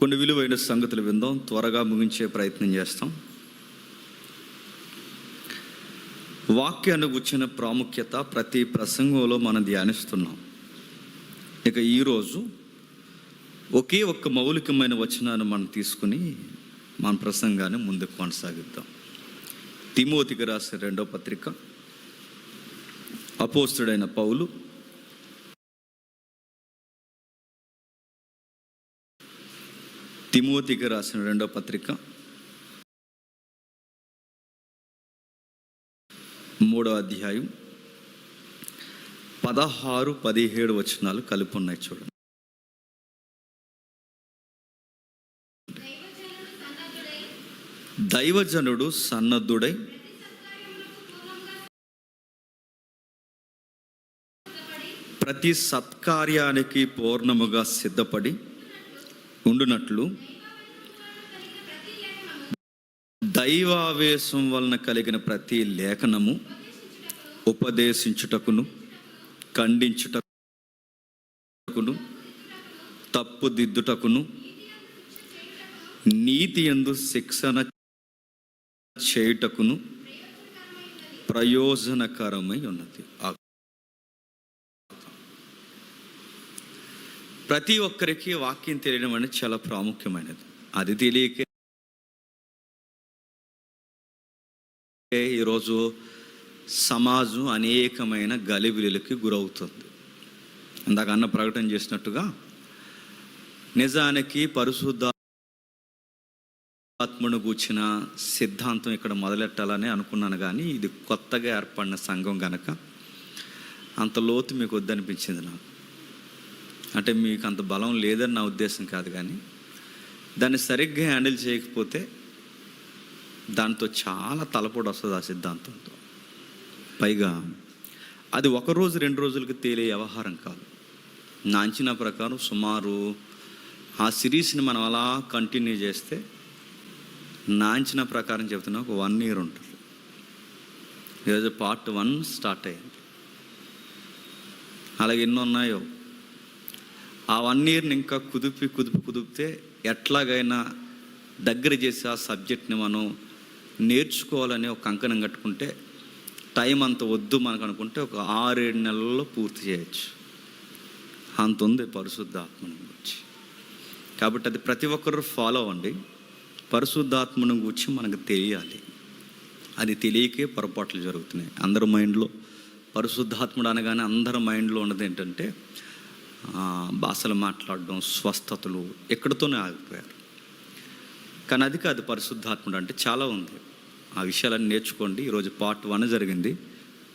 కొన్ని విలువైన సంగతులు విందాం. త్వరగా ముగించే ప్రయత్నం చేస్తాం. వాక్యాన్ని వచ్చిన ప్రాముఖ్యత ప్రతి ప్రసంగంలో మనం ధ్యానిస్తున్నాం. ఇక ఈరోజు ఒకే ఒక్క మౌలికమైన వచనాన్ని మనం తీసుకుని మన ప్రసంగాన్ని ముందుకు కొనసాగిద్దాం. తిమోతికి రాసిన రెండో పత్రిక అపోస్తుడైన పౌలు తిమోతికి రాసిన రెండో పత్రిక. మూడో అధ్యాయం. పదహారు పదిహేడు వచనాలు కలిపి ఉన్నాయి చూడండి. దైవజనుడు సన్నద్ధుడై ప్రతి సత్కార్యానికి పూర్ణముగా సిద్ధపడి ఉండునట్లు దైవావేశం వలన కలిగిన ప్రతి లేఖనము ఉపదేశించుటకును ఖండించుటకును తప్పుదిద్దుటకును నీతి ఎందు శిక్షణ చేయుటకును ప్రయోజనకరమై ఉన్నది. ప్రతి ఒక్కరికి వాక్యం తెలియడం అనేది చాలా ప్రాముఖ్యమైనది. అది తెలియక ఈరోజు సమాజం అనేకమైన గలిబిలికి గురవుతుంది. ఇందాక అన్న ప్రకటన చేసినట్టుగా నిజానికి పరిశుద్ధ ఆత్మను గూర్చిన సిద్ధాంతం ఇక్కడ మొదలెట్టాలని అనుకున్నాను కానీ ఇది కొత్తగా ఏర్పడిన సంఘం గనక అంత లోతు మీకు వద్దనిపించింది నాకు. అంటే మీకు అంత బలం లేదని నా ఉద్దేశం కాదు కానీ దాన్ని సరిగ్గా హ్యాండిల్ చేయకపోతే దాంతో చాలా తలపోటు వస్తుంది ఆ సిద్ధాంతంతో. పైగా అది ఒక రోజు రెండు రోజులకి తేలే వ్యవహారం కాదు. నా అంచనా ప్రకారం సుమారు ఆ సిరీస్ని మనం అలా కంటిన్యూ చేస్తే నా అంచనా ప్రకారం చెప్తున్నా ఒక వన్ ఇయర్ ఉంటుంది. ఈరోజు పార్ట్ వన్ స్టార్ట్ అయ్యింది. అలాగే ఎన్ని ఉన్నాయో. ఆ వన్ ఇయర్ని ఇంకా కుదిపి కుదిపి కుదిపితే ఎట్లాగైనా దగ్గర చేసి ఆ సబ్జెక్ట్ని మనం నేర్చుకోవాలని ఒక కంకణం కట్టుకుంటే టైం అంత వద్దు మనకు అనుకుంటే ఒక ఆరేడు నెలల్లో పూర్తి చేయొచ్చు. అంత ఉంది పరిశుద్ధాత్మను గురించి. కాబట్టి అది ప్రతి ఒక్కరు ఫాలో అవ్వండి. పరిశుద్ధాత్మను గురించి మనకు తెలియాలి. అది తెలియకే పొరపాట్లు జరుగుతున్నాయి. అందరి మైండ్లో పరిశుద్ధాత్ముడు అనగానే అందరి మైండ్లో ఉన్నది ఏంటంటే భాషలు మాట్లాడడం స్వస్థతలు ఎక్కడితోనే ఆగిపోయారు. కానీ అది కాదు పరిశుద్ధాత్ముడు అంటే చాలా ఉంది. ఆ విషయాలన్నీ నేర్చుకోండి. ఈరోజు పార్ట్ వన్ జరిగింది.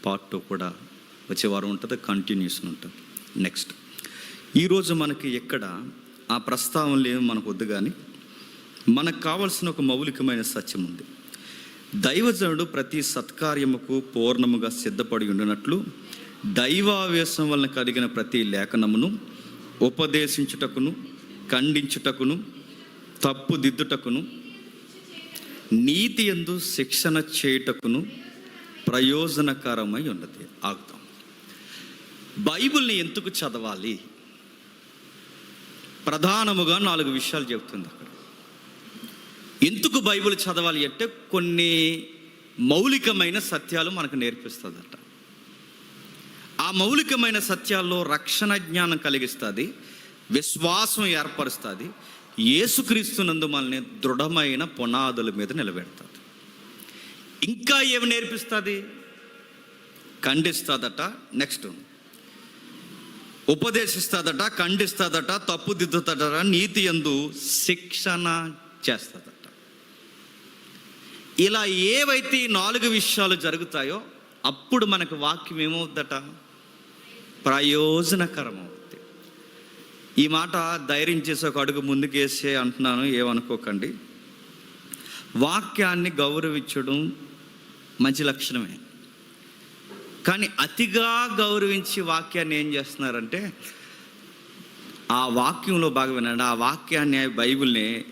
పార్ట్ టూ కూడా వచ్చే వారం ఉంటుంది కంటిన్యూషన్ ఉంటుంది. నెక్స్ట్ ఈరోజు మనకి ఎక్కడ ఆ ప్రస్తావనలు ఏమి మనకు వద్దు కానీ మనకు కావాల్సిన ఒక మౌలికమైన సత్యం ఉంది. దైవజనుడు ప్రతి సత్కార్యముకు పూర్ణముగా సిద్ధపడి ఉండినట్లు దైవావేశం వలన కలిగిన ప్రతి లేఖనమును ఉపదేశించుటకును ఖండించుటకును తప్పుదిద్దుటకును నీతి ఎందు శిక్షణ చేయుటకును ప్రయోజనకరమై ఉన్నది. ఆగుతాం. బైబిల్ని ఎందుకు చదవాలి? ప్రధానముగా నాలుగు విషయాలు చెబుతుంది అక్కడ. ఎందుకు బైబిల్ చదవాలి అంటే కొన్ని మౌలికమైన సత్యాలు మనకు నేర్పిస్తుందట. ఆ మౌలికమైన సత్యాల్లో రక్షణ జ్ఞానం కలిగిస్తుంది విశ్వాసం ఏర్పరుస్తుంది యేసుక్రీస్తునందు మనల్ని దృఢమైన పునాదుల మీద నిలబెడుతుంది. ఇంకా ఏమి నేర్పిస్తుంది? ఖండిస్తుందట. నెక్స్ట్ ఉపదేశిస్తుందట ఖండిస్తుందట తప్పుదిద్దుతట నీతి ఎందు శిక్షణ చేస్తుందట. ఇలా ఏవైతే ఈ నాలుగు విషయాలు జరుగుతాయో అప్పుడు మనకు వాక్యం ఏమవుద్దట ప్రయోజనకరమవుతుంది ఈ మాట ధైర్యం చేసి ఒక అడుగు ముందుకేసే అంటున్నాను ఏమనుకోకండి. వాక్యాన్ని గౌరవించడం మంచి లక్షణమే. కానీ అతిగా గౌరవించి వాక్యాన్ని ఏం చేస్తున్నారంటే ఆ వాక్యంలో బాగా వినండి ఆ వాక్యాన్ని బైబిల్ని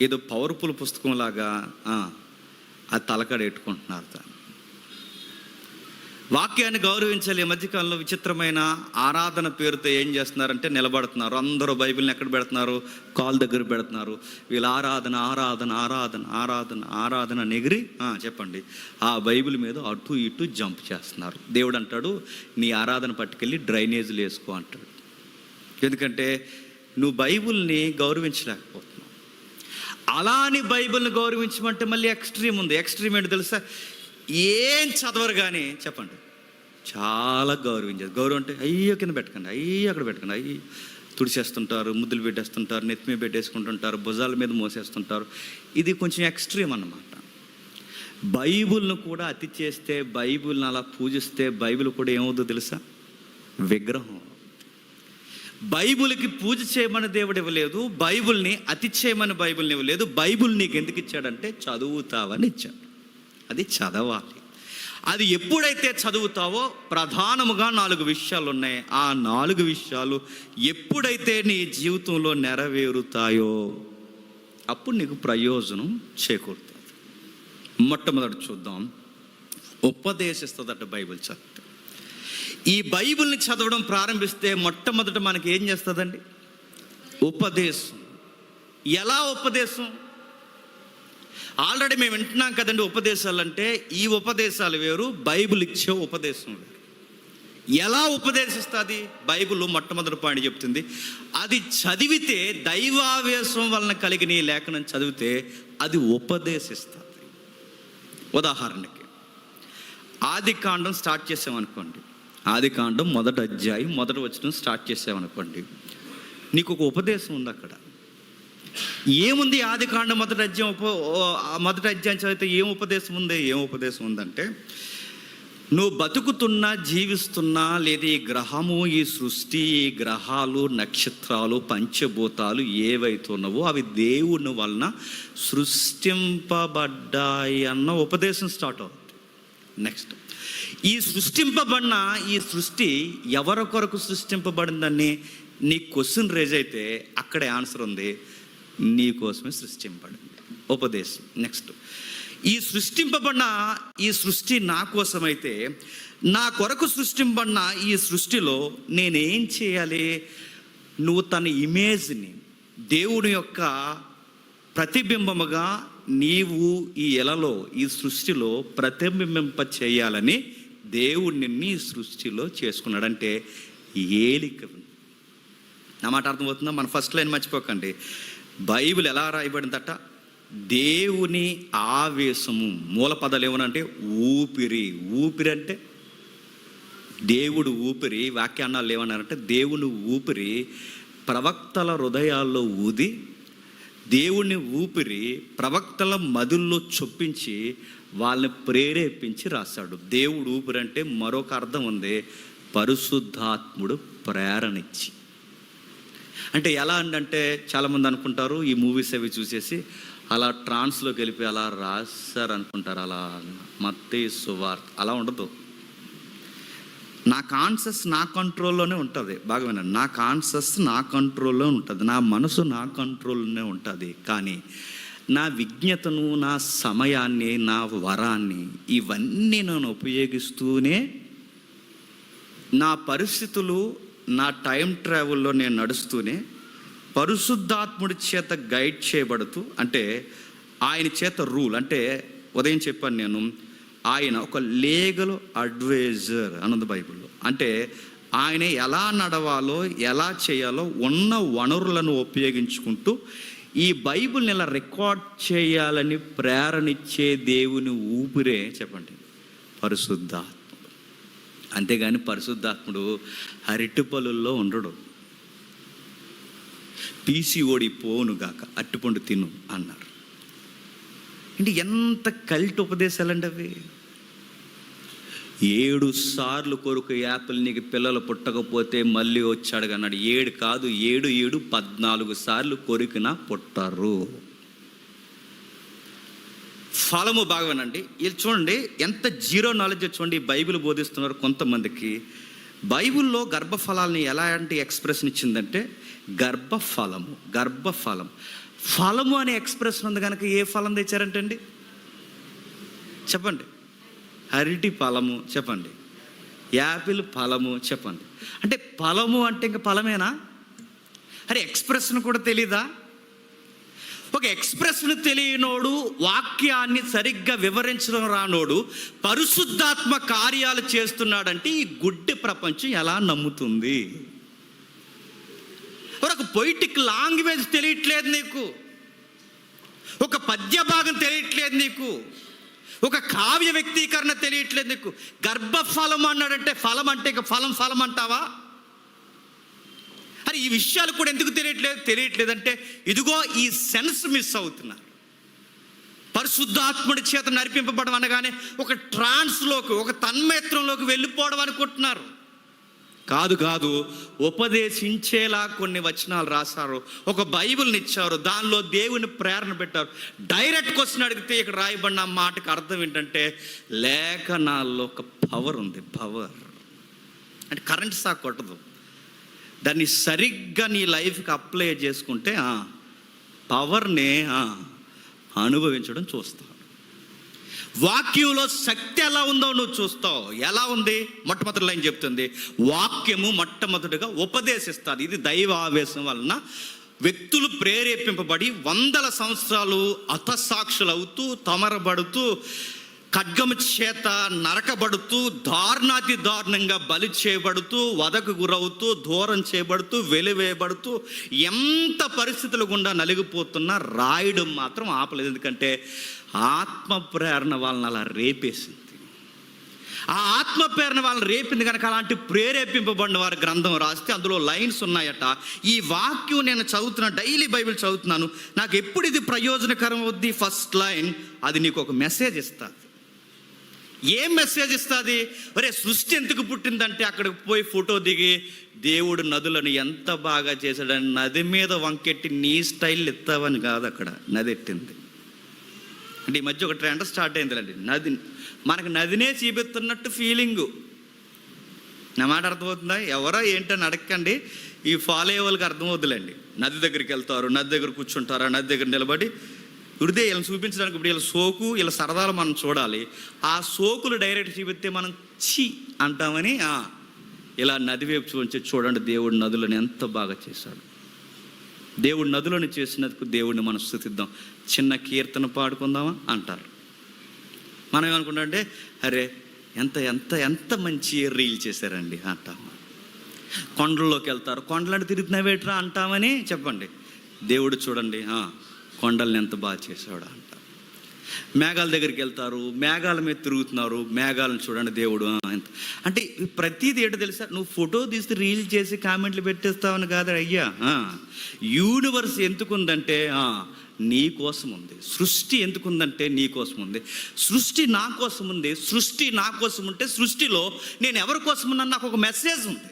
ఏదో పవర్ఫుల్ పుస్తకంలాగా ఆ, ఆ తలకడ ఎట్టుకుంటున్నారు వాక్యాన్ని గౌరవించాలి. ఈ మధ్యకాలంలో విచిత్రమైన ఆరాధన పేరుతో ఏం చేస్తున్నారంటే నిలబడుతున్నారు. అందరూ బైబిల్ని ఎక్కడ పెడుతున్నారు? కాల్ దగ్గర పెడుతున్నారు. వీళ్ళ ఆరాధన ఆరాధన ఆరాధన ఆరాధన ఆరాధన నెగిరి. చెప్పండి. ఆ బైబిల్ మీద అటు ఇటు జంప్ చేస్తున్నారు. దేవుడు అంటాడు నీ ఆరాధన పట్టుకెళ్ళి డ్రైనేజీలు వేసుకో అంటాడు. ఎందుకంటే నువ్వు బైబిల్ని గౌరవించలేకపోతున్నావు. అలా అని బైబిల్ని గౌరవించమంటే మళ్ళీ ఎక్స్ట్రీమ్ ఉంది. ఎక్స్ట్రీమ్ ఏంటి తెలుసా? ఏం చదవరు కానీ చెప్పండి. చాలా గౌరవించారు గౌరవం అంటే అయ్యో కింద పెట్టకండి అయ్యో అక్కడ పెట్టకండి అయ్యి. తుడిచేస్తుంటారు ముద్దులు పెట్టేస్తుంటారు నెత్తి మీద పెట్టేసుకుంటుంటారు భుజాల మీద మోసేస్తుంటారు. ఇది కొంచెం ఎక్స్ట్రీమ్ అన్నమాట. బైబుల్ను కూడా అతి చేస్తే బైబిల్ని అలా పూజిస్తే బైబిల్ కూడా ఏమవుతుందో తెలుసా? విగ్రహం. బైబిల్కి పూజ చేయమని దేవుడు ఇవ్వలేదు బైబిల్ని అతి చేయమని బైబిల్ని ఇవ్వలేదు. బైబిల్ నీకు ఎందుకు ఇచ్చాడంటే చదువుతావని ఇచ్చాడు. అది చదవాలి. అది ఎప్పుడైతే చదువుతావో ప్రధానముగా నాలుగు విషయాలు ఉన్నాయి ఆ నాలుగు విషయాలు ఎప్పుడైతే నీ జీవితంలో నెరవేరుతాయో అప్పుడు నీకు ప్రయోజనం చేకూరుతుంది. మొట్టమొదటి చూద్దాం. ఉపదేశిస్తుందట బైబిల్ చదివితే ఈ బైబిల్ని చదవడం ప్రారంభిస్తే మొట్టమొదట మనకి ఏం చేస్తుందండి? ఉపదేశం. ఎలా ఉపదేశం? ఆల్రెడీ మేము వింటున్నాం కదండి ఉపదేశాలు అంటే ఈ ఉపదేశాలు వేరు బైబిల్ ఇచ్చే ఉపదేశం వేరు. ఎలా ఉపదేశిస్తుంది? బైబిల్ మొట్టమొదటి పాయింట్ చెప్తుంది అది చదివితే దైవావేశం వలన కలిగిన ఈ లేఖనం చదివితే అది ఉపదేశిస్తుంది. ఉదాహరణకి ఆది కాండం స్టార్ట్ చేసామనుకోండి ఆది కాండం మొదటి అధ్యాయం మొదటి వచ్చిన స్టార్ట్ చేసామనుకోండి నీకు ఒక ఉపదేశం ఉంది అక్కడ ఏముంది ఆది కాండ మొదటి అధ్యాయం ఉప మొదటి అధ్యాయం చదివితే ఏం ఉపదేశం ఉంది? ఏం ఉపదేశం ఉందంటే నువ్వు బతుకుతున్నా జీవిస్తున్నా లేదా ఈ గ్రహము ఈ సృష్టి ఈ గ్రహాలు నక్షత్రాలు పంచభూతాలు ఏవైతున్నావో అవి దేవుని వలన సృష్టింపబడ్డాయి అన్న ఉపదేశం స్టార్ట్ అవుతుంది. నెక్స్ట్ ఈ సృష్టింపబడిన ఈ సృష్టి ఎవరి కొరకు సృష్టింపబడిందని నీ క్వశ్చన్ రేజ్ అయితే అక్కడే ఆన్సర్ ఉంది. నీ కోసమే సృష్టింపబడింది. ఉపదేశం. నెక్స్ట్ ఈ సృష్టింపబడిన ఈ సృష్టి నా కోసమైతే నా కొరకు సృష్టింపబడిన ఈ సృష్టిలో నేనేం చేయాలి? నువ్వు తన ఇమేజ్ని దేవుని యొక్క ప్రతిబింబముగా నీవు ఈ ఎలలో ఈ సృష్టిలో ప్రతిబింబింప చేయాలని దేవుడు నిన్ను ఈ సృష్టిలో చేసుకున్నాడంటే ఏలిక నా మాట అర్థమవుతుందా మన ఫస్ట్ లైన్ మర్చిపోకండి. బైబిల్ ఎలా రాయబడిందట? దేవుని ఆవేశము మూల పదాలు ఏమనంటే ఊపిరి. ఊపిరి అంటే దేవుడు ఊపిరి వాక్యాన్నాలు ఏమన్నారంటే దేవుని ఊపిరి ప్రవక్తల హృదయాల్లో ఊది దేవుని ఊపిరి ప్రవక్తల మధుల్లో చొప్పించి వాళ్ళని ప్రేరేపించి రాశాడు. దేవుడు ఊపిరి అంటే మరొక అర్థం ఉంది పరిశుద్ధాత్ముడు ప్రేరణిచ్చి అంటే ఎలా అంటే చాలామంది అనుకుంటారు ఈ మూవీస్ అవి చూసేసి అలా ట్రాన్స్లోకి వెళ్ళిపోయి అలా రాశారు అనుకుంటారు అలా మత్తే సువార్త. అలా ఉండదు. నా కాన్షియస్ నా కంట్రోల్లోనే ఉంటుంది. బాగా వినండి. నా కాన్షియస్ నా కంట్రోల్లో ఉంటుంది. నా మనసు నా కంట్రోల్లోనే ఉంటుంది. కానీ నా విజ్ఞతను నా సమయాన్ని నా వరాన్ని ఇవన్నీ నేను ఉపయోగిస్తూనే నా పరిస్థితులు నా టైం ట్రావెల్లో నేను నడుస్తూనే పరిశుద్ధాత్ముడి చేత గైడ్ చేయబడుతూ అంటే ఆయన చేత రూల్ అంటే ఉదయం చెప్పాను నేను ఆయన ఒక లీగల్ అడ్వైజర్ అన్నది బైబిల్లో. అంటే ఆయన ఎలా నడవాలో ఎలా చేయాలో ఉన్న వనరులను ఉపయోగించుకుంటూ ఈ బైబిల్ని ఇలా రికార్డ్ చేయాలని ప్రేరణిచ్చే దేవుని ఊపిరే చెప్పండి. పరిశుద్ధాత్మ. అంతేగాని పరిశుద్ధాత్ముడు అరటిపళ్ళల్లో ఉండడు. పీసీఓడి పోనుగాక అట్టుపండు తిను అన్నారు. అంటే ఎంత కల్ట్ ఉపదేశాలండి అవి? ఏడు సార్లు కొరకు యాపిల్ నీకు పిల్లలు పుట్టకపోతే మళ్ళీ వచ్చాడు అన్నాడు ఏడు కాదు ఏడు ఏడు పద్నాలుగు సార్లు కొరికినా పుట్టారు. ఫలము బాగానండి ఇది చూడండి ఎంత జీరో నాలెడ్జ్ చూడండి బైబిల్ బోధిస్తున్నారు కొంతమందికి. బైబిల్లో గర్భఫలాలని ఎలాంటి ఎక్స్ప్రెషన్ ఇచ్చిందంటే గర్భఫలము గర్భఫలం. ఫలము అనే ఎక్స్ప్రెషన్ ఉంది కనుక ఏ ఫలం తెచ్చారంటండి? చెప్పండి. అరటి ఫలము చెప్పండి. యాపిల్ ఫలము చెప్పండి. అంటే ఫలము అంటే ఇంకా ఫలమేనా? అరే ఎక్స్ప్రెషన్ కూడా తెలీదా? ఒక ఎక్స్ప్రెస్ను తెలియనోడు వాక్యాన్ని సరిగ్గా వివరించడం రానోడు పరిశుద్ధాత్మ కార్యాలు చేస్తున్నాడంటే ఈ గుడ్డి ప్రపంచం ఎలా నమ్ముతుంది? ఒక పొయిటిక్ లాంగ్వేజ్ తెలియట్లేదు నీకు. ఒక పద్య భాగం తెలియట్లేదు నీకు. ఒక కావ్య వ్యక్తీకరణ తెలియట్లేదు నీకు. గర్భఫలం అన్నాడంటే ఫలం అంటే ఇక ఫలం ఫలం అంటావా? అరే ఈ విషయాలు కూడా ఎందుకు తెలియట్లేదు తెలియట్లేదంటే ఇదిగో ఈ సెన్స్ మిస్ అవుతున్నారు పరిశుద్ధాత్ముడి చేత నడిపింపబడం అనగానే ఒక ట్రాన్స్లోకి ఒక తన్మయత్రంలోకి వెళ్ళిపోవడం అనుకుంటున్నారు. కాదు కాదు ఉపదేశించేలా కొన్ని వచనాలు రాశారు. ఒక బైబిల్ని ఇచ్చారు దానిలో దేవుని ప్రేరణ పెట్టారు. డైరెక్ట్ క్వశ్చన్ అడిగితే ఇక్కడ రాయబడిన మాటకు అర్థం ఏంటంటే లేఖనాల్లో ఒక పవర్ ఉంది పవర్. అంటే కరెంట్ సాక్ కొట్టదు. దాన్ని సరిగ్గా నీ లైఫ్కి అప్లై చేసుకుంటే పవర్నే అనుభవించడం చూస్తావు. వాక్యంలో శక్తి ఎలా ఉందో నువ్వు చూస్తావు. ఎలా ఉంది? మొట్టమొదటి లైన్ చెప్తుంది. వాక్యము మొట్టమొదటిగా ఉపదేశిస్తారు ఇది దైవ ఆవేశం వలన వ్యక్తులు ప్రేరేపింపబడి వందల సంవత్సరాలు అతసాక్షులవుతూ తమరబడుతూ ఖడ్గము చేత నరకబడుతూ దారుణాతి దారుణంగా బలి చేయబడుతూ వదకు గురవుతూ దూరం చేయబడుతూ వెలివేయబడుతూ ఎంత పరిస్థితులు గుండా నలిగిపోతున్నా రాయడం మాత్రం ఆపలేదు. ఎందుకంటే ఆత్మ ప్రేరణ వాళ్ళని అలా రేపేసింది. ఆ ఆత్మ ప్రేరణ వాళ్ళని రేపింది కనుక అలాంటి ప్రేరేపింపబడిన వారి గ్రంథం రాస్తే అందులో లైన్స్ ఉన్నాయట. ఈ వాక్యం నేను చదువుతున్నా డైలీ బైబిల్ చదువుతున్నాను. నాకు ఎప్పుడు ఇది ప్రయోజనకరం అవుద్ది? ఫస్ట్ లైన్ అది నీకు ఒక మెసేజ్ ఇస్తుంది. ఏం మెసేజ్ ఇస్తుంది? ఒరే సృష్టి ఎందుకు పుట్టిందంటే అక్కడికి పోయి ఫోటో దిగి దేవుడు నదులను ఎంత బాగా చేశాడని నది మీద వంకెట్టి నీ స్టైల్ ఎత్తావని కాదు అక్కడ. నది ఎట్టింది? అంటే ఈ మధ్య ఒక ట్రెండ్ స్టార్ట్ అయిందిలేండి. నది మనకు నదినే చూపిస్తున్నట్టు ఫీలింగు నా మాట అర్థమవుతుందా? ఎవరో ఏంటని అడగండి ఈ ఫాలో అయ్యే వాళ్ళకి అర్థమవుతుందిలేండి. నది దగ్గరికి వెళ్తారు నది దగ్గర కూర్చుంటారు నది దగ్గర నిలబడి ఉడితే వీళ్ళని చూపించడానికి ఇప్పుడు వీళ్ళ సోకు వీళ్ళ సరదాలు మనం చూడాలి. ఆ సోకులు డైరెక్ట్ చూపిస్తే మనం చి అంటామని ఇలా నది వైపు చూపించి చూడండి దేవుడు నదులను ఎంత బాగా చేశాడు. దేవుడు నదులను చేసినందుకు దేవుడిని మనం స్థుతిద్దాం. చిన్న కీర్తన పాడుకుందామా అంటారు. మనం ఏమనుకుంటాం అంటే అరే ఎంత ఎంత ఎంత మంచి రీల్ చేశారండి అంటాము కొండల్లోకి వెళ్తారు. కొండలను తిరుగుతున్నావేట్రా అంటామని చెప్పండి. దేవుడు చూడండి కొండల్ని ఎంత బాగా చేశాడు అంట. మేఘాల దగ్గరికి వెళ్తారు మేఘాల మీద తిరుగుతున్నారు మేఘాలను చూడండి దేవుడు ఎంత అంటే ప్రతిది ప్రతిదీ ఏంటో తెలుసా? నువ్వు ఫోటో తీసి రీల్ చేసి కామెంట్లు పెట్టేస్తావని కాదు అయ్యా. యూనివర్స్ ఎందుకుందంటే నీ కోసం ఉంది. సృష్టి ఎందుకుందంటే నీ కోసం ఉంది. సృష్టి నా కోసం ఉంది సృష్టి నా కోసం ఉంటే సృష్టిలో నేను ఎవరి కోసం ఉన్నా నాకు ఒక మెసేజ్ ఉంది.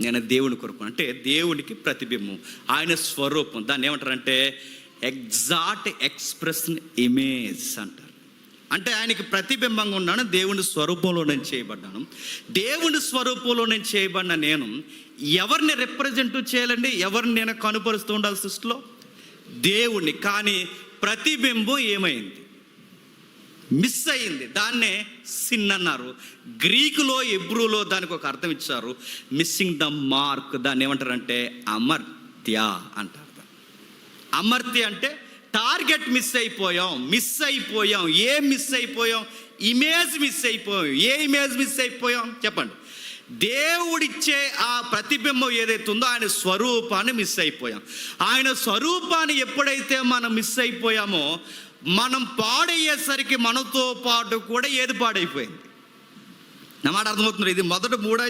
నేను దేవుని కొరకు అంటే దేవునికి ప్రతిబింబం ఆయన స్వరూపం. దాన్ని ఏమంటారంటే ఎగ్జాక్ట్ ఎక్స్ప్రెషన్ ఇమేజ్ అంటారు. అంటే ఆయనకి ప్రతిబింబంగా ఉన్నాను దేవుని స్వరూపంలో నేను చేయబడ్డాను. దేవుని స్వరూపంలో నేను చేయబడిన నేను ఎవరిని రిప్రజెంట్ చేయాలండి? ఎవరిని నేను కనుపరుస్తూ ఉండాలి సృష్టిలో? దేవుణ్ణి. కానీ ప్రతిబింబం ఏమైంది? మిస్ అయింది. దాన్నే సిన్ అన్నారు. గ్రీకులో ఎబ్రూలో దానికి ఒక అర్థం ఇచ్చారు. మిస్సింగ్ ద మార్క్ దాన్ని ఏమంటారంటే అమర్త్య అంటారు. అమర్తి అంటే టార్గెట్ మిస్ అయిపోయాం మిస్ అయిపోయాం ఏ మిస్ అయిపోయాం ఇమేజ్ మిస్ అయిపోయాం ఏ ఇమేజ్ మిస్ అయిపోయాం? చెప్పండి. దేవుడిచ్చే ఆ ప్రతిబింబం ఏదైతే ఉందో ఆయన స్వరూపాన్ని మిస్ అయిపోయాం. ఆయన స్వరూపాన్ని ఎప్పుడైతే మనం మిస్ అయిపోయామో మనం పాడయ్యేసరికి మనతో పాటు కూడా ఏది పాడైపోయింది? నా మాట అర్థమవుతుంది? ఇది మొదటి మూడు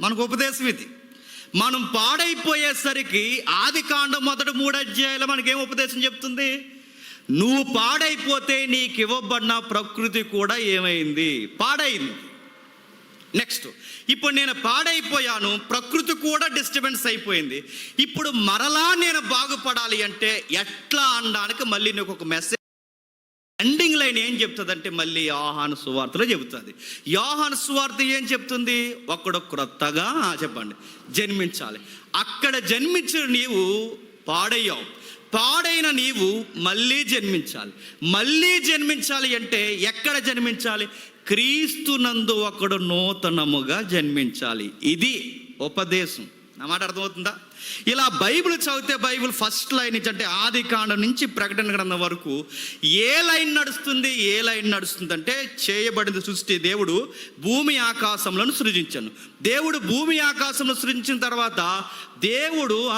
మనకు ఉపదేశం ఇది. మనం పాడైపోయేసరికి ఆది కాండం మొదటి మూడు అధ్యాయాలు మనకేం ఉపదేశం చెప్తుంది? నువ్వు పాడైపోతే నీకు ఇవ్వబడిన ప్రకృతి కూడా ఏమైంది? పాడైంది. నెక్స్ట్ ఇప్పుడు నేను పాడైపోయాను ప్రకృతి కూడా డిస్టర్బెన్స్ అయిపోయింది. ఇప్పుడు మరలా నేను బాగుపడాలి అంటే ఎట్లా అనడానికి మళ్ళీ నీకు ఒక మెసేజ్ లైన్ ఏం చెప్తుందంటే మళ్ళీ యోహాను సువార్తలో చెబుతుంది. యోహాను సువార్త ఏం చెప్తుంది? ఒక్కడు క్రొత్తగా చెప్పండి. జన్మించాలి. అక్కడ జన్మించిన నీవు పాడయ్యావు. పాడైన నీవు మళ్ళీ జన్మించాలి. మళ్ళీ జన్మించాలి అంటే ఎక్కడ జన్మించాలి? క్రీస్తునందు ఒకడు నూతనముగా జన్మించాలి. ఇది ఉపదేశం. నా మాట అర్థమవుతుందా? ఇలా బైబిల్ చదివితే బైబిల్ ఫస్ట్ లైన్ నుంచి అంటే ఆది కాండం నుంచి ప్రకటన గ్రంథం వరకు ఏ లైన్ నడుస్తుంది ఏ లైన్ నడుస్తుంది అంటే చేయబడిన సృష్టి దేవుడు భూమి ఆకాశంలను సృజించాను. దేవుడు భూమి ఆకాశంలో సృజించిన తర్వాత దేవుడు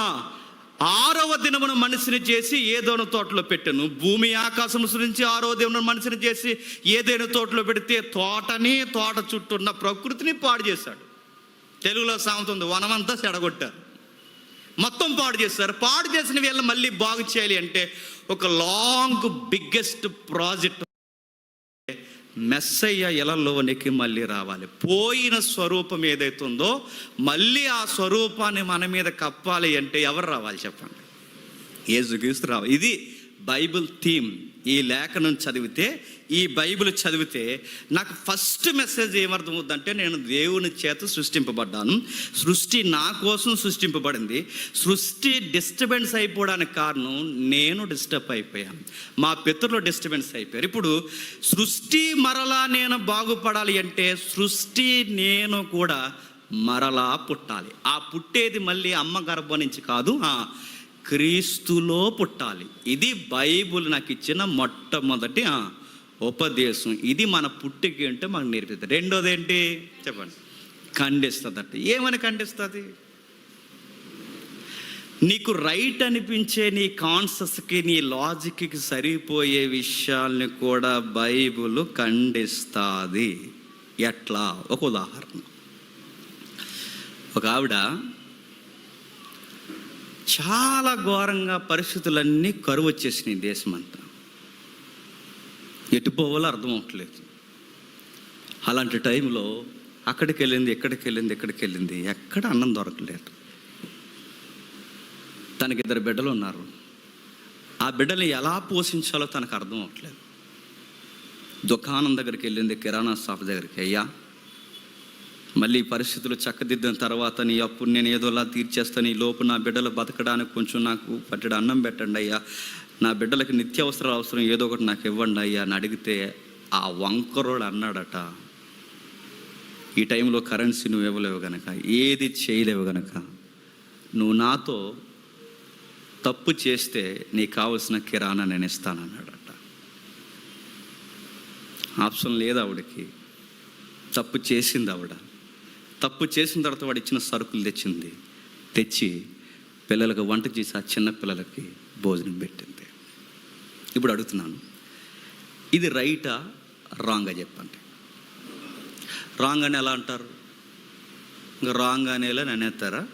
ఆరవ దినమున మనిషిని చేసి ఏదోన తోటలో పెట్టాను. భూమి ఆకాశం సృష్టించి ఆరవ దినమున మనిషిని చేసి ఏదైనా తోటలో పెడితే తోటని తోట చుట్టూ ఉన్న ప్రకృతిని పాడు చేశాడు. తెలుగులో సామెత ఉంది వనమంతా చెడగొట్టారు. మొత్తం పాడు చేస్తారు. పాడు చేసిన వీళ్ళని మళ్ళీ బాగు చేయాలి అంటే ఒక లాంగ్ బిగ్గెస్ట్ ప్రాజెక్ట్ మెస్సయ్య ఎలలోనికి మళ్ళీ రావాలి. పోయిన స్వరూపం ఏదైతే ఉందో మళ్ళీ ఆ స్వరూపాన్ని మన మీద కప్పాలి అంటే ఎవరు రావాలి చెప్పండి? యేసుక్రీస్తు రావాలి. ఇది బైబిల్ థీమ్. ఈ లేఖనం చదివితే ఈ బైబిల్ చదివితే నాకు ఫస్ట్ మెసేజ్ ఏమర్థమవుద్దంటే నేను దేవుని చేత సృష్టింపబడ్డాను. సృష్టి నా కోసం సృష్టింపబడింది. సృష్టి డిస్టర్బెన్స్ అయిపోవడానికి కారణం నేను డిస్టర్బ్ అయిపోయాను. మా పితరులు డిస్టర్బెన్స్ అయిపోయారు. ఇప్పుడు సృష్టి మరలా నేను బాగుపడాలి అంటే సృష్టి నేను కూడా మరలా పుట్టాలి. ఆ పుట్టేది మళ్ళీ అమ్మ గర్భం నుంచి కాదు క్రీస్తులో పుట్టాలి. ఇది బైబుల్ నాకు ఇచ్చిన మొట్టమొదటి ఉపదేశం. ఇది మన పుట్టికి అంటే మనకు నేర్పిస్తుంది రెండోది ఏంటి చెప్పండి. ఖండిస్తుందట. ఏమని ఖండిస్తుంది? నీకు రైట్ అనిపించే నీ కాన్సెస్కి నీ లాజిక్కి సరిపోయే విషయాల్ని కూడా బైబుల్ ఖండిస్తుంది. ఎట్లా? ఒక ఉదాహరణ. ఒక ఆవిడ చాలా ఘోరంగా పరిస్థితులన్నీ కరువు వచ్చేసినాయి దేశమంతా ఎటు పోవాలో అర్థం అవట్లేదు. అలాంటి టైంలో అక్కడికి వెళ్ళింది ఎక్కడికి వెళ్ళింది ఎక్కడికి వెళ్ళింది ఎక్కడ అన్నం దొరకలేదు. తనకి ఇద్దరు బిడ్డలు ఉన్నారు. ఆ బిడ్డల్ని ఎలా పోషించాలో తనకు అర్థం అవట్లేదు. దుకాణం దగ్గరికి వెళ్ళింది కిరాణా షాప్ దగ్గరికి అయ్యా మళ్ళీ పరిస్థితులు చక్కదిద్దిన తర్వాత నీ అప్పుడు నేను ఏదోలా తీర్చేస్తాను. ఈ లోపు నా బిడ్డలు బతకడానికి కొంచెం నాకు పట్టడం అన్నం పెట్టండి అయ్యా. నా బిడ్డలకి నిత్యావసర అవసరం ఏదో ఒకటి నాకు ఇవ్వండి అయ్యా అని అడిగితే ఆ వంకరోడు అన్నాడట ఈ టైంలో కరెన్సీ నువ్వు ఇవ్వలేవు గనక ఏది చేయలేవు గనక. నువ్వు నాతో తప్పు చేస్తే నీకు కావలసిన కిరాణా నేను ఇస్తానన్నాడట. ఆప్షన్ లేదు ఆవిడకి. తప్పు చేసింది ఆవిడ. తప్పు చేసిన తర్వాత వాడు ఇచ్చిన సరుకులు తెచ్చింది. తెచ్చి పిల్లలకు వంట చేసి ఆ చిన్న పిల్లలకి భోజనం పెట్టింది. ఇప్పుడు అడుగుతున్నాను ఇది రైటా రాంగా చెప్పండి. రాంగ్ అని ఎలా అంటారు? ఇంకా రాంగ్ అనేలా అనేస్తారా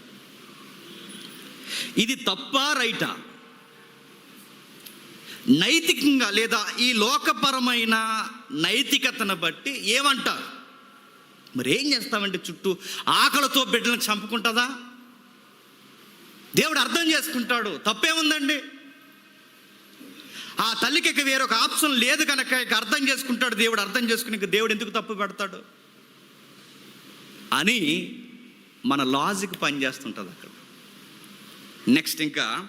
ఇది తప్ప రైటా? నైతికంగా లేదా ఈ లోకపరమైన నైతికతను బట్టి ఏమంటారు? మరి ఏం చేస్తామంటే చుట్టూ? ఆకలితో బిడ్డలను చంపుకుంటుందా? దేవుడు అర్థం చేసుకుంటాడు. తప్పేముందండి? ఆ తల్లికి ఇక వేరొక ఆప్షన్ లేదు కనుక ఇక అర్థం చేసుకుంటాడు దేవుడు. అర్థం చేసుకుని దేవుడు ఎందుకు తప్పు పెడతాడు? అని మన లాజిక్ పనిచేస్తుంటుంది అక్కడ. నెక్స్ట్ ఇంకా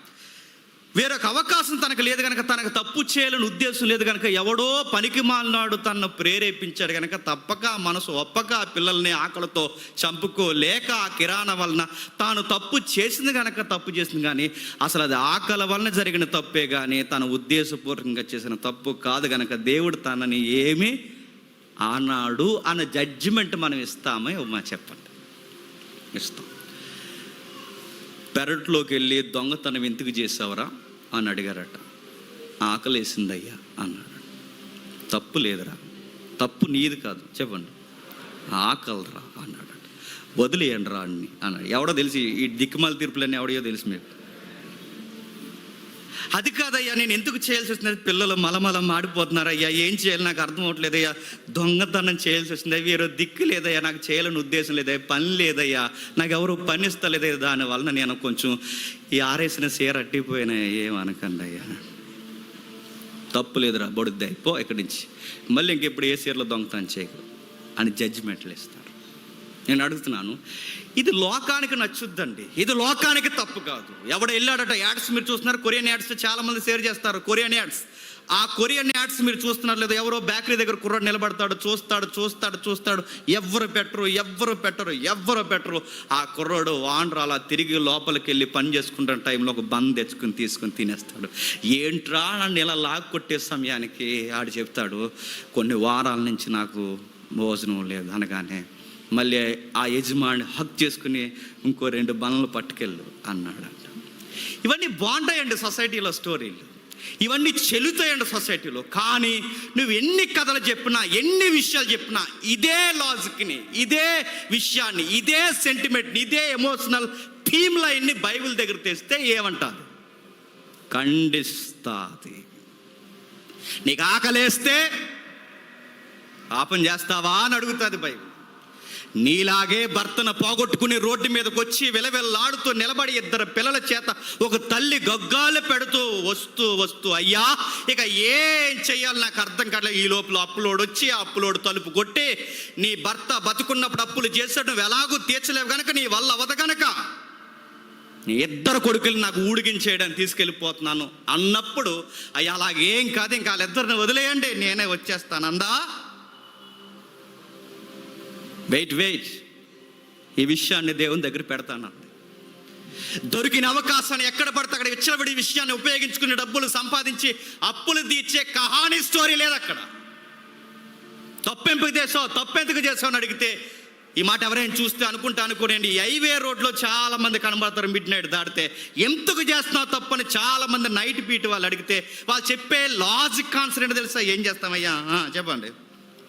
వేరొక అవకాశం తనకు లేదు కనుక తనకు తప్పు చేయాలని ఉద్దేశం లేదు కనుక ఎవడో పనికి మాలినాడు తనను ప్రేరేపించాడు కనుక తప్పక మనసు ఒప్పక ఆ పిల్లల్ని ఆకలితో చంపుకోలేక ఆ కిరాణ వలన తాను తప్పు చేసింది కనుక తప్పు చేసింది కానీ అసలు అది ఆకలి వలన జరిగిన తప్పే కానీ తన ఉద్దేశపూర్వకంగా చేసిన తప్పు కాదు కనుక దేవుడు తనని ఏమి ఆనాడు అన్న జడ్జిమెంట్ మనం ఇస్తామో ఇవ్వమా చెప్పండి. ఇస్తాం. పెరట్లోకి వెళ్ళి దొంగతనం ఎందుకు చేసావరా అని అడిగారట. ఆకలి వేసిందయ్యా అన్నాడు. తప్పు లేదురా. తప్పు నీది కాదు. చెప్పండి. ఆకలరా అన్నాడు వదిలేయండి రా అన్ని అన్నాడు. ఎవడో తెలిసి ఈ దిక్కుమాల తీర్పులన్నీ ఎవడో తెలుసు మీకు. అది కాదయ్యా నేను ఎందుకు చేయాల్సి వస్తుంది పిల్లలు మలమల మాడిపోతున్నారయ్యా ఏం చేయాలి? నాకు అర్థం అవ్వట్లేదయ్యా దొంగతనం చేయాల్సి వస్తుంది. వీరు దిక్కు లేదయ్యా. నాకు చేయాలని ఉద్దేశం లేదయ్యా. పని లేదయ్యా. నాకు ఎవరు పని ఇస్తలేదయ్యా. దానివల్ల నేను కొంచెం ఈ ఆరేసిన సీర అట్టిపోయినా ఏమనకండి అయ్యా తప్పు లేదురా బొడుద్ది పో ఇక్కడి నుంచి. మళ్ళీ ఇంకెప్పుడు ఏ సీరలో దొంగతనం చేయకు. అని జడ్జిమెంట్లు ఇస్తాను నేను అడుగుతున్నాను. ఇది లోకానికి నచ్చుద్దండి. ఇది లోకానికి తప్పు కాదు. ఎవడు వెళ్ళాడట యాడ్స్ మీరు చూస్తున్నారు. కొరియన్ యాడ్స్ చాలామంది షేర్ చేస్తారు. Korean ads. ఆ కొరియన్ యాడ్స్ మీరు చూస్తున్నారు లేదా ఎవరో బేకరీ దగ్గర కుర్రాడు నిలబడతాడు చూస్తాడు చూస్తాడు చూస్తాడు. ఎవరు పెట్టరు ఎవరు పెట్టరు ఎవ్వరు పెట్టరు. ఆ కుర్రాడు వాండ్రు అలా తిరిగి లోపలికి వెళ్ళి పని చేసుకుంటున్న టైంలో ఒక బంద్ తెచ్చుకుని తీసుకుని తినేస్తాడు. ఏంట్రా నన్ను ఇలా లాగ్ కొట్టే సమయానికి ఆడు చెప్తాడు కొన్ని వారాల నుంచి నాకు భోజనం లేదు అనగానే మళ్ళీ ఆ యజమాని హక్ చేసుకుని ఇంకో రెండు బండ్లు పట్టుకెళ్ళు అన్నాడు అంట ఇవన్నీ బాగుంటాయండి సొసైటీలో స్టోరీలు. ఇవన్నీ చెల్లుతాయండి సొసైటీలో. కానీ నువ్వు ఎన్ని కథలు చెప్పినా ఎన్ని విషయాలు చెప్పినా ఇదే లాజిక్ని ఇదే విషయాన్ని ఇదే సెంటిమెంట్ని ఇదే ఎమోషనల్ థీమ్ లైన్ని బైబిల్ దగ్గర తెస్తే ఏమంటారు? ఖండిస్తాది. నీకు ఆకలేస్తే పాపం చేస్తావా అని అడుగుతుంది బైబిల్. నీలాగే భర్తను పోగొట్టుకుని రోడ్డు మీదకి వచ్చి విలవిల్లాడుతూ నిలబడి ఇద్దరు పిల్లల చేత ఒక తల్లి గగ్గాలు పెడుతూ వస్తూ వస్తూ అయ్యా ఇక ఏం చెయ్యాలి నాకు అర్థం కావట్లేదు. ఈ లోపల అప్పులోడు వచ్చి ఆ అప్పులోడు తలుపు కొట్టి నీ భర్త బతుకున్నప్పుడు అప్పులు చేసాడు నువ్వు ఎలాగూ తీర్చలేవు గనక నీ వల్ల అవద గనక. నీ ఇద్దరు కొడుకులు నాకు ఊడిగించేయడానికి తీసుకెళ్ళిపోతున్నాను అన్నప్పుడు అయ్యా అలాగేం కాదు ఇంకా వాళ్ళిద్దరిని వదిలేయండి నేనే వచ్చేస్తాను అందా వెయిట్ వెయిట్ ఈ విషయాన్ని దేవుని దగ్గర పెడతాను. దొరికిన అవకాశాన్ని ఎక్కడ పడితే అక్కడ విచ్చలబడి విషయాన్ని ఉపయోగించుకుని డబ్బులు సంపాదించి అప్పులు తీర్చే కహాని స్టోరీ లేదు అక్కడ. తప్పెంపుకు చేసావు తప్పెందుకు చేసావు అని అడిగితే ఈ మాట ఎవరైనా చూస్తే అనుకుంటా అనుకోనండి. హైవే రోడ్లో చాలా మంది కనబడతారు మిడ్ నైట్ దాటితే. ఎందుకు చేస్తున్నావు తప్పని చాలా మంది నైట్ బీట్ వాళ్ళు అడిగితే వాళ్ళు చెప్పే లాజిక్ కాన్సర్ ఏంటో తెలుసా? ఏం చేస్తామయ్యా? చెప్పండి.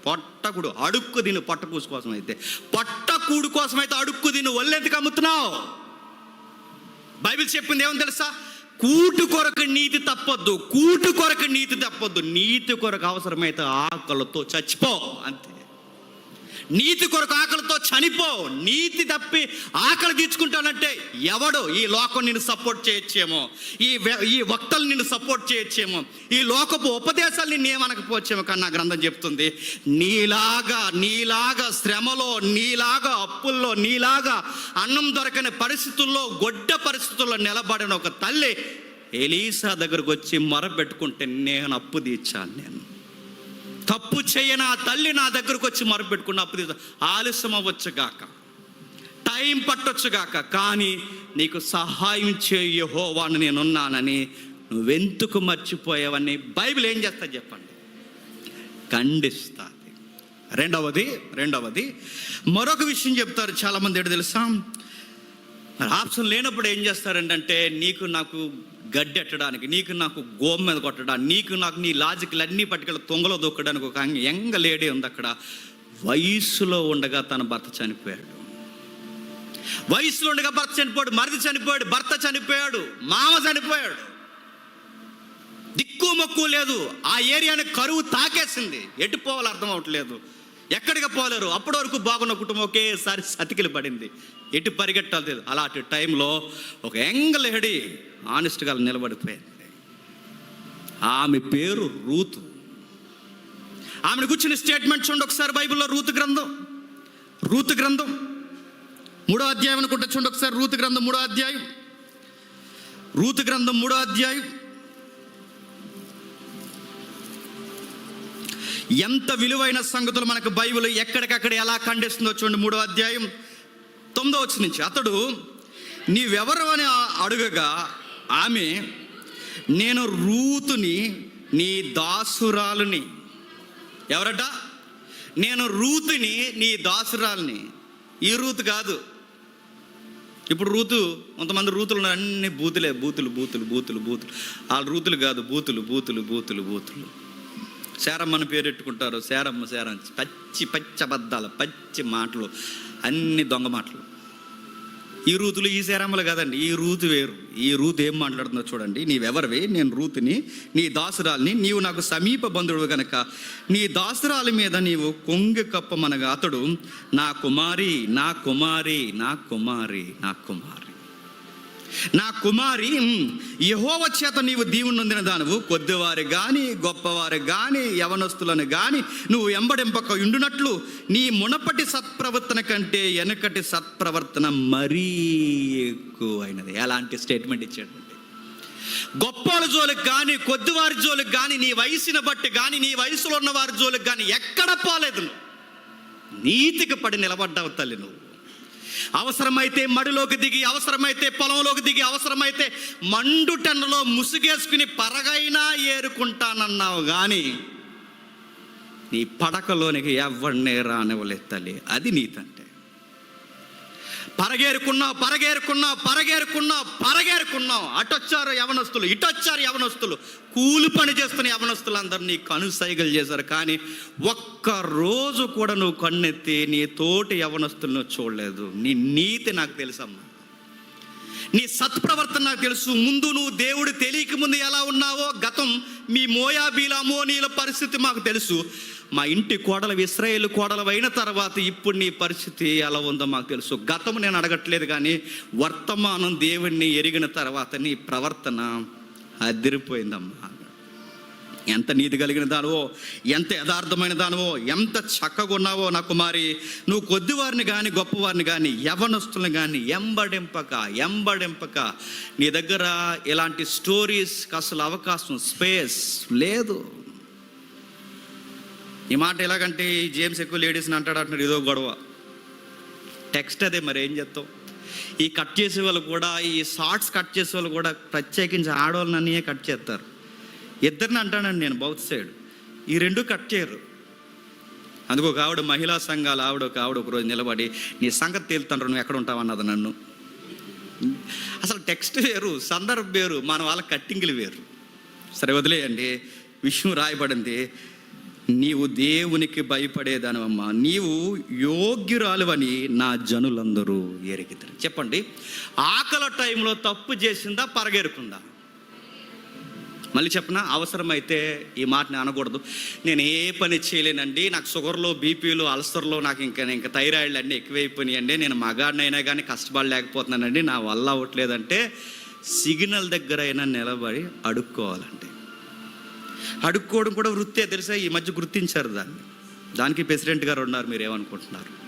పొట్టకుడు అడుక్కు దిను పొట్టకూసు కోసం అయితే పొట్టకూడు కోసం అయితే అడుక్కు తిను ఒళ్ళెందుకు అమ్ముతున్నావు? బైబిల్ చెప్పింది ఏమని తెలుసా? కూటు కొరకు నీతి తప్పొద్దు కూటు కొరకు నీతి తప్పొద్దు నీతి కొరకు అవసరమైతే ఆకలతో చచ్చిపో అంతే. నీతి కొరకు ఆకలితో చనిపో. నీతి తప్పి ఆకలి తీర్చుకుంటానంటే ఎవడు ఈ లోకం నిన్ను సపోర్ట్ చేయొచ్చేమో? ఈ ఈ వక్తలు నిన్ను సపోర్ట్ చేయొచ్చేమో? ఈ లోకపు ఉపదేశాలు నిన్ను ఏమనకపోవచ్చేమో కానీ నా గ్రంథం చెప్తుంది. నీలాగా నీలాగా శ్రమలో నీలాగా అప్పుల్లో నీలాగా అన్నం దొరకని పరిస్థితుల్లో గొడ్డ పరిస్థితుల్లో నిలబడిన ఒక తల్లి ఎలీసా దగ్గరకు వచ్చి మొరపెట్టుకుంటే నేను అప్పు తీర్చాను నేను. తప్పు చేయని ఆ తల్లి నా దగ్గరకు వచ్చి మొరపెట్టుకున్న అప్పు తీసు ఆలస్యం అవ్వచ్చు గాక. టైం పట్టొచ్చు గాక. కానీ నీకు సహాయం చేయ హోవాను నేనున్నానని నువ్వెందుకు మర్చిపోయావని బైబిల్ ఏం చేస్తా చెప్పండి. ఖండిస్తుంది. రెండవది రెండవది మరొక విషయం చెప్తారు చాలామంది ఏంటో తెలుసా? మరి ఆప్షన్ లేనప్పుడు ఏం చేస్తారంటే నీకు నాకు గడ్డెట్టడానికి నీకు నాకు గోమ మీద కొట్టడానికి నీకు నాకు నీ లాజిక్లు అన్నీ పట్టుకెళ్ళి తొంగలో దొక్కడానికి ఒక యంగ లేడీ ఉంది అక్కడ. వయసులో ఉండగా తన భర్త చనిపోయాడు. వయసులో ఉండగా భర్త చనిపోయాడు మరిది చనిపోయాడు భర్త చనిపోయాడు మామ చనిపోయాడు. దిక్కు మొక్కు లేదు. ఆ ఏరియాని కరువు తాకేసింది. ఎటు పోవాలో అర్థం అవట్లేదు ఎక్కడికి పోలేరు? అప్పటి వరకు బాగున్న కుటుంబం ఒకేసారి సతికిలు పడింది. ఎటు పరిగెట్టాలి తెలియదు అలాంటి టైంలో ఒక యంగ్ లేడీ ఆనెస్ట్గా నిలబడిపోయింది. ఆమె పేరు రూతు. ఆమెను కూర్చుని స్టేట్మెంట్ చూడండి ఒకసారి బైబిల్లో రూతు గ్రంథం. రూతు గ్రంథం. మూడో అధ్యాయం అనుకుంటే చూడండి ఒకసారి రూతు గ్రంథం మూడో అధ్యాయం. రూతు గ్రంథం మూడో అధ్యాయం. ఎంత విలువైన సంగతులు మనకు బైబిల్ ఎక్కడికక్కడ ఎలా ఖండిస్తుందో చూడండి మూడో అధ్యాయం తొమ్మిదో వచ్చి నుంచి. అతడు నీవెవరు అని అడుగగా ఆమె నేను రూతుని నీ దాసురాలుని. ఎవరట? నేను రూతుని నీ దాసురాలని. ఈ రూతు కాదు. ఇప్పుడు రూతు కొంతమంది రూతులు ఉన్నారు, అన్ని బూతులే బూతులు బూతులు బూతులు బూతులు. వాళ్ళ రూతులు కాదు బూతులు బూతులు బూతులు బూతులు. శారమ్మని పేరెట్టుకుంటారు శారమ్మ శారమ్మ పచ్చి పచ్చి అబద్ధాలు పచ్చి మాటలు. అన్ని దొంగ మాటలు. ఈ రూతులు ఈ శారమ్మలు కాదండి. ఈ రూతు వేరు. ఈ రూతు ఏం మాట్లాడుతుందో చూడండి. నీవెవరివి? నేను రూతుని. నీ దాసురాల్ని. నీవు నాకు సమీప బంధువుడు గనక. నీ దాసురాలి మీద నీవు కొంగి కప్పమనగా అతడు నా కుమారి నా కుమారి నా కుమారి నా కుమారి. నా కుమారి యహోవ చేత నీవు దీవుని నొందిన దానవు కొద్దివారు కానీ గొప్పవారు కానీ యవనస్తులను కానీ నువ్వు ఎంబడింపక ఉండునట్లు నీ మునపటి సత్ప్రవర్తన కంటే వెనకటి సత్ప్రవర్తన మరీ ఎక్కువైనది. ఎలాంటి స్టేట్మెంట్ ఇచ్చాడు గొప్పల జోలికి కానీ కొద్దివారి జోలికి కానీ నీ వయసుని బట్టి కానీ నీ వయసులో ఉన్న వారి జోలికి కానీ ఎక్కడ పోలేదు నువ్వు. నీతికి పడి నిలబడ్డావు తల్లి నువ్వు. అవసరమైతే మడిలోకి దిగి అవసరమైతే పొలంలోకి దిగి అవసరమైతే మండుటెండలో ముసుగేసుకుని పరగైనా ఏరుకుంటానన్నావు కానీ నీ పడకలోనికి ఎవరినే రానివ్వలేదు తల్లి. అది నీ తల్లి. పరగేరుకున్నా పరగేరుకున్నా పరగేరుకున్నా పరగేరుకున్నావు అటొచ్చారు యవనస్తులు ఇటొచ్చారు యవనస్తులు. కూలి పని చేస్తున్న యవనస్తులు అందరినీ కనుసైగలు చేశారు. కానీ ఒక్క రోజు కూడా నువ్వు కన్నెత్తి నీ తోటి యవనస్తులను చూడలేదు. నీ నీతి నాకు తెలుసమ్మా. నీ సత్ప్రవర్తన నాకు తెలుసు. ముందు నువ్వు దేవుడు తెలియక ముందు ఎలా ఉన్నావో గతం మీ మోయాబీల అమోనీల పరిస్థితి మాకు తెలుసు. మా ఇంటి కోడలు ఇస్రాయేల్ కోడలు అయిన తర్వాత ఇప్పుడు నీ పరిస్థితి ఎలా ఉందో మాకు తెలుసు. గతం నేను అడగట్లేదు కానీ వర్తమానం దేవుణ్ణి ఎరిగిన తర్వాత నీ ప్రవర్తన అదిరిపోయిందమ్మా. ఎంత నీతి కలిగిన దానివో ఎంత యథార్థమైన దానివో ఎంత చక్కగా ఉన్నావో నా కుమారి. నువ్వు కొద్దివారిని కానీ గొప్పవారిని కానీ యవనస్తులను కానీ ఎంబడింపక ఎంబడింపక నీ దగ్గర ఇలాంటి స్టోరీస్ అసలు అవకాశం స్పేస్ లేదు. ఈ మాట ఎలాగంటే ఈ జేమ్స్ ఎక్కువ లేడీస్ని అంటాడు అంటున్నారు ఇదో గొడవ. టెక్స్ట్ అదే మరి ఏం చేస్తావు ఈ కట్ చేసే వాళ్ళు కూడా ఈ షార్ట్స్ కట్ చేసే వాళ్ళు కూడా ప్రత్యేకించి ఆడవాళ్ళని కట్ చేస్తారు. ఇద్దరిని అంటానండి నేను బౌత్ సైడ్ ఈ రెండు కట్ చేయరు. అందుకు ఒక ఆవిడ మహిళా సంఘాలు ఆవిడ ఒక ఆవిడ ఒకరోజు నిలబడి నీ సంగతి తేలుతుంటారు నువ్వు ఎక్కడ ఉంటావన్నది నన్ను. అసలు టెక్స్ట్ వేరు సందర్భం వేరు మన వాళ్ళ కట్టింగ్లు వేరు. సరే వదిలేయండి. విషయం రాయబడింది. నీవు దేవునికి భయపడేదానమ్మా నీవు యోగ్యురాలువని నా జనులందరూ ఎరిగితారు చెప్పండి. ఆకల టైంలో తప్పు చేసిందా పరగెరుకుందా? మళ్ళీ చెప్పనా? అవసరమైతే ఈ మాటని అనకూడదు. నేను ఏ పని చేయలేనండి. నాకు షుగర్లో బీపీలు అల్సర్లో నాకు ఇంకా ఇంకా థైరాయిడ్లు అన్నీ ఎక్కువైపోయినాయండి. నేను మగాడినైనా కానీ కష్టపడలేకపోతున్నానండి నా వల్ల అవ్వట్లేదంటే సిగ్నల్ దగ్గర అయినా నిలబడి అడుక్కోవాలండి అడుక్కోవడం కూడా వృత్తే తెలుసా? ఈ మధ్య గుర్తించారు దాన్ని. దానికి ప్రెసిడెంట్ గారు ఉన్నారు మీరు ఏమనుకుంటున్నారు?